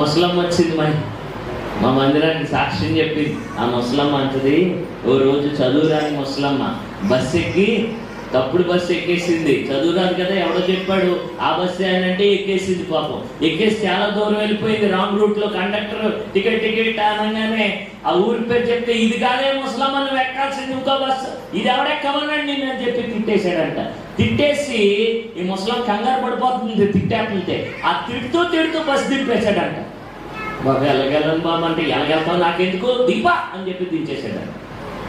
ముసలమ్మ వచ్చింది మరి. మా మందిరానికి సాక్ష్యం చెప్పింది. ఆ ముసలమ్మ అంటది ఓ రోజు చదువురాని ముసలమ్మ బస్ ఎక్కి తప్పుడు బస్సు ఎక్కేసింది. చదువురాదు కదా ఎవడో చెప్పాడు ఆ బస్సు అంటే ఎక్కేసింది పాపం. ఎక్కేసి చాలా దూరం వెళ్ళిపోయింది రాంగ్ రూట్లో కండక్టర్ టికెట్ టికెట్ అనగానే ఆ ఊరి పేరు చెప్తే ఇది కాదే ముసలమ్మ నువ్వు ఎక్కాల్సింది ఇంకో బస్సు. ఇది ఎవడెక్కమనండి నేను చెప్పి తిట్టేశాడంట. తిట్టేసి ఈ ముసలం కంగారు పడిపోతుంది తిట్టేస్తుంటే. ఆ తిడుతూ తిడుతూ బస్సు దింపేశాడంట. బాబు ఎలాగెళ్ళను బాబు అంటే ఎలాగెళ్తావు? నాకెందుకు? దిపా అని చెప్పి దించేశాడంట.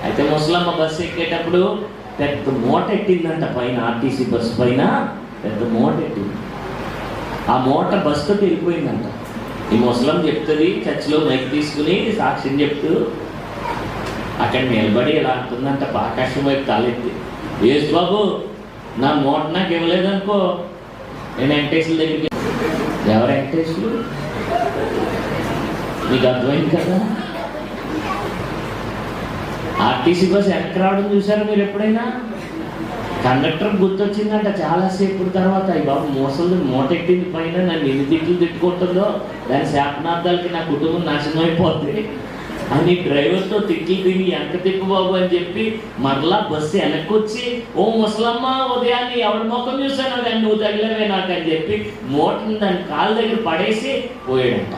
అయితే ముసలమ్మ బస్సు ఎక్కేటప్పుడు పెద్ద మూట ఎట్టిందంట పైన ఆర్టీసీ బస్సు పైన. పెద్ద మూట ఎట్టింది. ఆ మూట బస్సుతో వెళ్ళిపోయిందంట. ఈ ముసలం చెప్తుంది చర్చిలో మైక్ తీసుకుని సాక్ష్యం చెప్తూ అక్కడ నిలబడి ఇలా అంటుందంట ఆకాశం వైపు తాలెత్తి. ఏసు బాబు నా మూట నాకు ఇవ్వలేదనుకో నేను వెంకటేశ్వర దగ్గరికి ఎవరు వెంకటేశ్వరుడు? మీకు అర్థమైంది కదా? ఆర్టీసీ బస్ ఎక్కడ రావడం చూసారా మీరు ఎప్పుడైనా? కండక్టర్ గుర్తొచ్చిందంట చాలాసేపు తర్వాత. ఈ బాబు మోసలు మూటెట్టింది పైన నన్ను ఎన్ని తిట్లు తిట్టుకుంటుందో? దాని శాపనార్థాలకి నా కుటుంబం నాశనం అయిపోతుంది అని డ్రైవర్తో తిక్కి తిని ఎంత తిప్పు బాబు అని చెప్పి మరలా బస్సు వెనక్కి వచ్చి ఓ ముసలమ్మ ఉదయాన్ని ఎవరి ముఖం చూసాను కానీ నువ్వు తగిలవే నాకు అని చెప్పి మూటని దాని కాళ్ళ దగ్గర పడేసి పోయాడంట.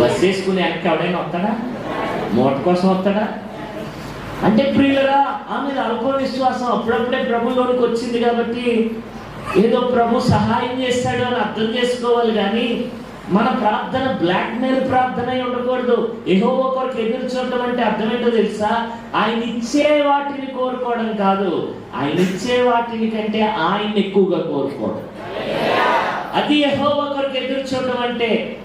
బస్సు వేసుకుని వెనక్కి ఎవడైనా వస్తాడా? మూట కోసం వస్తాడా? అంటే ప్రియులరా ఆమె అల్ప విశ్వాసం అప్పుడప్పుడే ప్రభులోనికి వచ్చింది కాబట్టి ఏదో ప్రభు సహాయం చేస్తాడు అని అర్థం చేసుకోవాలి కానీ మన ప్రార్థన బ్లాక్ మెయిల్ ప్రార్థన ఉండకూడదు. ఏదో ఒకరికి ఎదురు చూడటం అంటే అర్థమేంటో తెలుసా? ఆయన ఇచ్చే వాటిని కోరుకోవడం కాదు. ఆయన ఇచ్చే వాటిని కంటే ఆయన ఎక్కువగా కోరుకోవడం. అది యెహోవా ఒకరికి ఎదురు అంటే